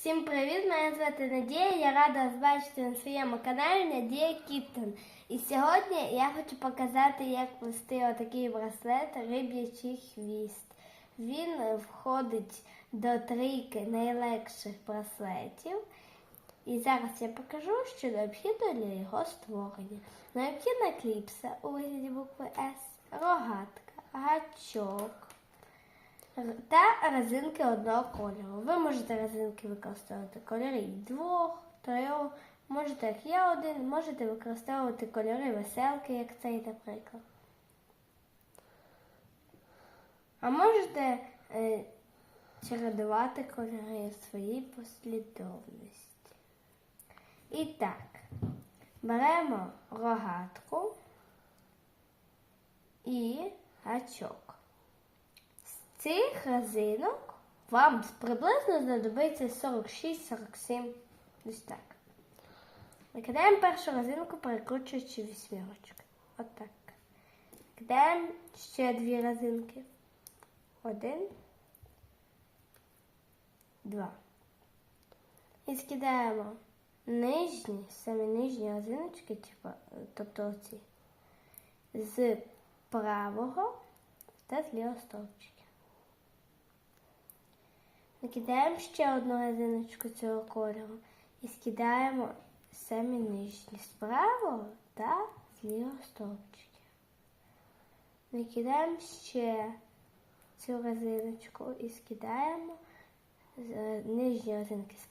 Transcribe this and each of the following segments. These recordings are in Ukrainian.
Всім привіт! Мене звати Надія. Я рада вас бачити на своєму каналі Надія Кіптон. І сьогодні я хочу показати, як плести отакий браслет риб'ячий хвіст. Він входить до трійки найлегших браслетів. І зараз я покажу, що необхідно для його створення. Необхідна кліпса у вигляді букви С, рогатка, гачок та резинки одного кольору. Ви можете резинки використовувати кольори двох, трьох, можете як я один, можете використовувати кольори веселки, як цей, наприклад. А можете е, чередувати кольори в своїй послідовності. І так, беремо рогатку і гачок. Цих резинок вам приблизно знадобиться 46-47. Ось так. Викидаємо першу резинку, перекручуючи вісьмірочки. Отак. Викидаємо ще дві резинки. Один. Два. І скидаємо нижні, самі нижні резиночки, типу, тобто оці, з правого та з лівого стовпчика. Накидаємо ще одну резиночку цього кольору і скидаємо самі нижні з та з лівого стовпчика. Накидаємо ще цю резиночку і скидаємо е, нижні резинки з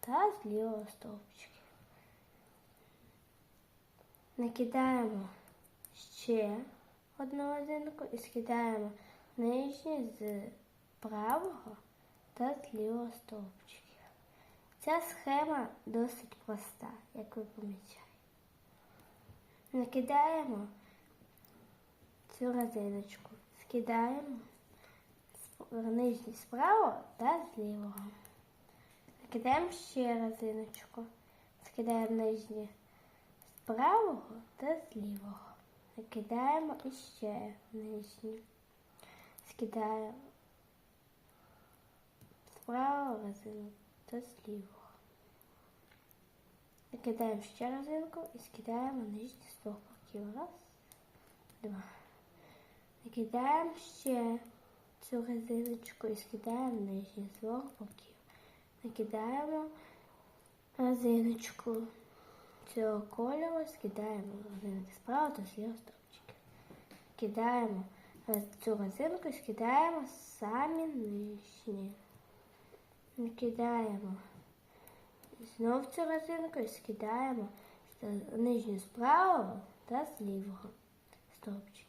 та з лівого стовпчика. Накидаємо ще одну резинку і скидаємо нижні з правого та з лівого стовпчиків. Ця схема досить проста, як ви помічаєте. Накидаємо цю резиночку, скидаємо нижній справа та з лівого. Накидаємо ще резиночку, скидаємо нижні з правого та з лівого. Накидаємо іще нижні. Скидаємо справа резинку та з. Накидаємо ще резинку і скидаємо нижні з двох боків. Раз, два. Накидаємо ще цю резиночку і скидаємо нижні з двох боків. Накидаємо резиночку цього кольору, скидаємо резинки справа та з лівого стовпчика. Кидаємо цю резинку і скидаємо самі нижні. Накидаємо знов цю резинку і скидаємо нижню з правого та з лівого стовпчики.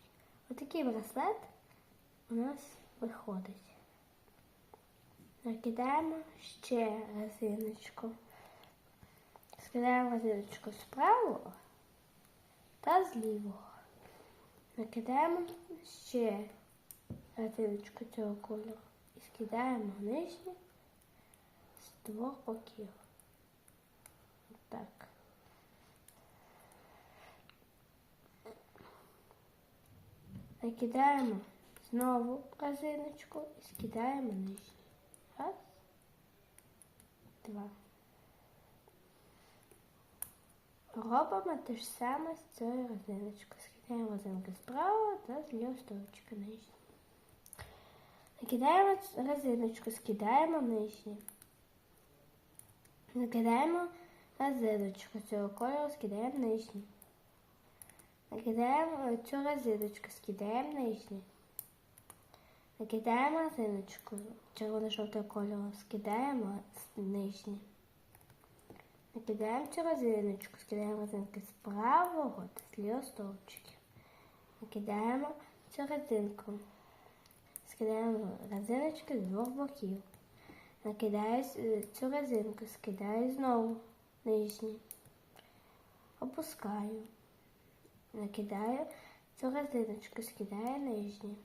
Отакий браслет у нас виходить. Накидаємо ще резиночку. Скидаємо резиночку з правого та з лівого. Накидаємо ще резиночку цього кольору і скидаємо нижню двох боків. Так. Накидаємо знову резиночку і скидаємо нижню. Раз, два. Робимо те ж саме з цією резиночкою. Скидаємо резинку справа та з лівого стовпчика нижню. Накидаємо резиночку, скидаємо нижню. Накидаємо резиночку цього кольору, скидаємо нижню. Накидаємо цю резиночку, скидаємо нижню. Накидаємо резиночку червоно-жовтого кольору, скидаємо нижню. Накидаємо цю резиночку, скидаємо резинки з правого та з лівого стовпчиків. Накидаємо цю резинку. Скидаємо резиночки з двох боків. Накидаю цю резинку, скидаю знову нижні. Опускаю. Накидаю цю резиночку, скидаю нижні.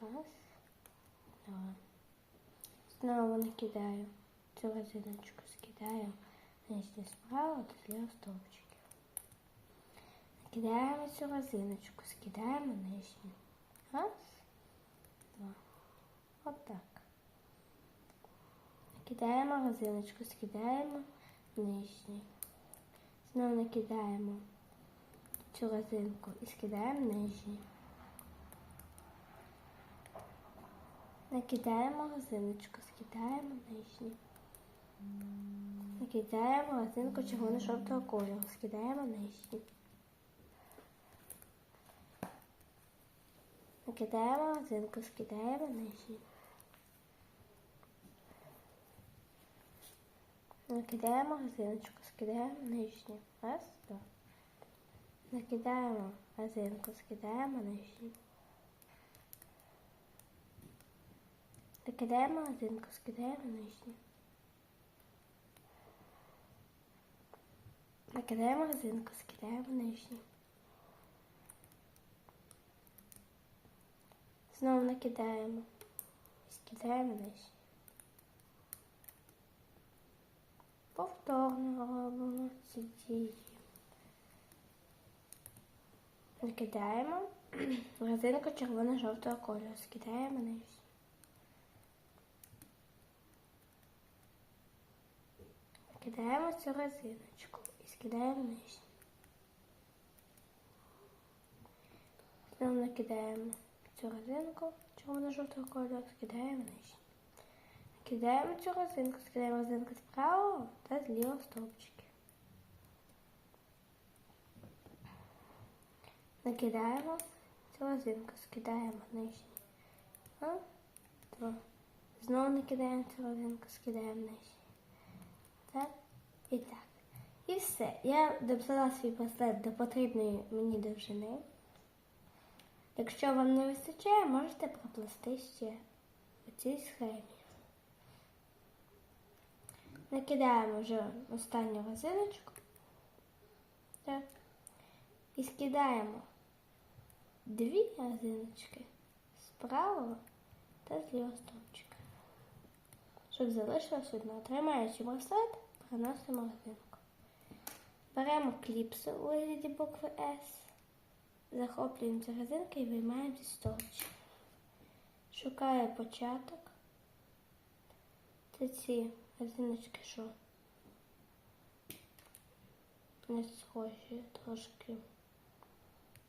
Раз, два. Знову накидаю цю резиночку, скидаю нижні справа та зліва стовпчиків. Накидаємо цю резиночку, скидаємо нижні. Раз, два. Отак. Кидаємо резиночку, скидаємо нижній. Знову накидаємо цю резинку і скидаємо нижній. Накидаємо резиночку, скидаємо нижній. Накидаємо резинку червоно-жовтого кольору, скидаємо нижній. Накидаємо резинку, скидаємо нижній. Накидаємо резиночку, скидаємо нижню. Раз, два. Накидаємо резинку, скидаємо нижню. Накидаємо резинку, скидаємо нижню. Накидаємо резинку, скидаємо нижню. Знову накидаємо. Скидаємо нижню. Повторно робимо ці дії. Накидаємо резинку червоно-жовтого кольору, скидаємо нижню. Накидаємо цю резиночку і скидаємо нижню. Знову накидаємо цю резинку червоно-жовтого кольору, скидаємо нижню. Кидаємо цю резинку, скидаємо резинку з правого та з стовпчики. Накидаємо цю резинку, скидаємо два. Знову накидаємо цю резинку, скидаємо нижній. Так і так. І все. Я дописала свій браслет до потрібної мені довжини. Якщо вам не вистачає, можете проплести ще у цій схемі. Накидаємо вже останню резиночку. Так. І скидаємо дві резиночки з правого та з лівого стовпчика. Щоб залишилось одна. Тримаючи браслет, переносимо резинку. Беремо кліпсу у вигляді букви S, захоплюємо ці резинки і виймаємо зі стовпчика. Шукаю початок. Це ці резиночки, що не схожі трошки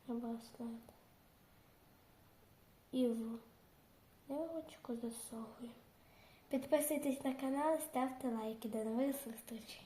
браслет. І в нирочку засовуємо. Підписуйтесь на канал, ставте лайки. До нових зустрічей!